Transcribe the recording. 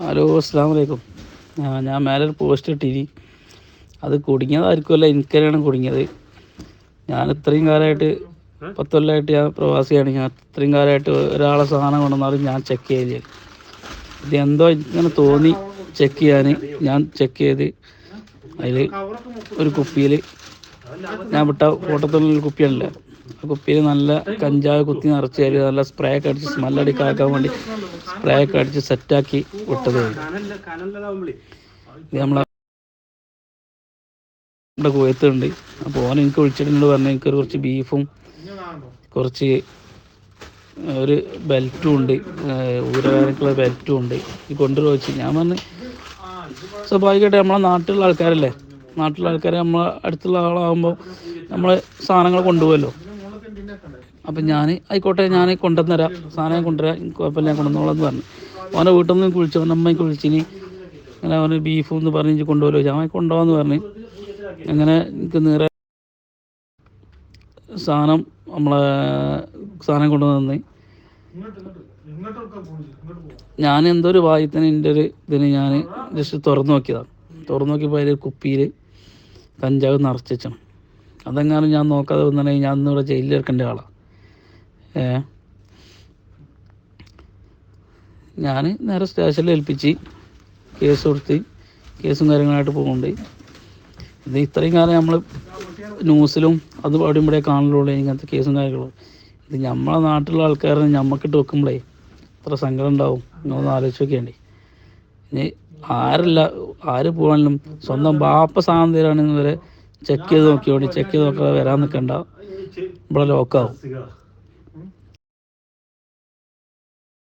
Hello അസ്സാം വലൈക്കും ഞാൻ മേലെ ഒരു പോസ്റ്റ് ഇട്ടിരി അത് കുടുങ്ങിയതായിരിക്കുമല്ല എനിക്കറിയാണ് കുടുങ്ങിയത്. ഞാൻ ഇത്രയും കാലമായിട്ട് പത്ത് കൊല്ലമായിട്ട് ഞാൻ പ്രവാസിയാണ്. ഞാൻ ഇത്രയും കാലമായിട്ട് ഒരാളെ സാധനം കൊണ്ടുവന്നാലും ഞാൻ ചെക്ക് ചെയ്യില്ല ഇത് എന്തോ ഇങ്ങനെ തോന്നി ചെക്ക് ചെയ്യാൻ ഞാൻ ചെക്ക് ചെയ്ത് അതിൽ ഒരു കുപ്പിയിൽ ഞാൻ വിട്ട ഫോട്ടോത്തിലുള്ള കുപ്പിയല്ല ആ കുപ്പിയിൽ നല്ല കഞ്ചാവ് കുത്തി നിറച്ച് അതിൽ നല്ല സ്പ്രേ ഒക്കെ അടിച്ച് സ്മെല്ലടിക്കാക്കാൻ വേണ്ടി സ്പ്രേ ഒക്കെ അടിച്ച് സെറ്റാക്കി വിട്ടത്. നമ്മളെ നമ്മുടെ കുവൈത്തുണ്ട്. അപ്പോൾ ഓൻ എനിക്ക് വിളിച്ചിട്ടുണ്ട് പറഞ്ഞു എനിക്ക് കുറച്ച് ബീഫും കുറച്ച് ഒരു ബെൽറ്റും ഉണ്ട്. ഊരകാരക്കുള്ള ബെൽറ്റും ഉണ്ട്. ഈ കൊണ്ടുവരുവച്ച് ഞാൻ പറഞ്ഞു സ്വാഭാവികമായിട്ട് നമ്മളെ നാട്ടിലുള്ള ആൾക്കാരല്ലേ? നാട്ടിലുള്ള ആൾക്കാർ നമ്മളെ അടുത്തുള്ള ആളാകുമ്പോൾ നമ്മളെ സാധനങ്ങൾ കൊണ്ടുപോകുമല്ലോ അപ്പം ഞാൻ ആയിക്കോട്ടെ ഞാൻ കൊണ്ടുവന്നരാം. സാധനം കൊണ്ടുവരാം. കുഴപ്പമില്ല ഞാൻ കൊണ്ടുവന്നോളാം എന്ന് പറഞ്ഞു. അവനെ വീട്ടിൽ നിന്ന് വിളിച്ചു അവന്റെ അമ്മയ്ക്ക് വിളിച്ചിനി അങ്ങനെ അവന് ബീഫും എന്ന് പറഞ്ഞ് കൊണ്ടുപോകല്ലോ ഞാൻ കൊണ്ടുപോകാമെന്ന് പറഞ്ഞ്. അങ്ങനെ എനിക്ക് നേരെ സാധനം നമ്മളെ സാധനം കൊണ്ടുവന്ന് ഞാൻ എന്തോ ഒരു വായത്തിന് എന്റെ ഒരു ഇതിന് ഞാൻ ജസ്റ്റ് തുറന്നു നോക്കിയതാണ് തുറന്നു നോക്കിയപ്പോൾ അതിൽ കുപ്പിയിൽ കഞ്ചാവ് നിറച്ചാണ് അതെങ്ങാനും ഞാൻ നോക്കാതെ വന്നിട്ടുണ്ടെങ്കിൽ ഞാൻ ഇന്നിവിടെ ജയിലിൽ ഇറക്കേണ്ട ആളാണ് ഞാൻ നേരെ സ്റ്റേഷനിൽ ഏൽപ്പിച്ച് കേസ് കൊടുത്ത് കേസും കാര്യങ്ങളായിട്ട് പോകുന്നുണ്ട് ഇത് ഇത്രയും കാലം നമ്മൾ ന്യൂസിലും അത് അവിടെ ഇവിടെ കാണലുള്ളൂ ഇങ്ങനത്തെ കേസും കാര്യങ്ങളും. ഇത് നമ്മളെ നാട്ടിലുള്ള ആൾക്കാരെ നമ്മക്കിട്ട് വെക്കുമ്പോഴേ എത്ര സങ്കടം ഉണ്ടാവും. നിങ്ങളൊന്ന് ആലോചിച്ച് ഇനി ആരല്ല ആര് പോകാനും സ്വന്തം ബാപ്പ സാധനം വരെ ചെക്ക് ചെയ്ത് നോക്കിയോണ്ടി ചെക്ക് ചെയ്ത് നോക്കാതെ വരാൻ നിൽക്കണ്ട ഇവിടെ ലോക്കാവും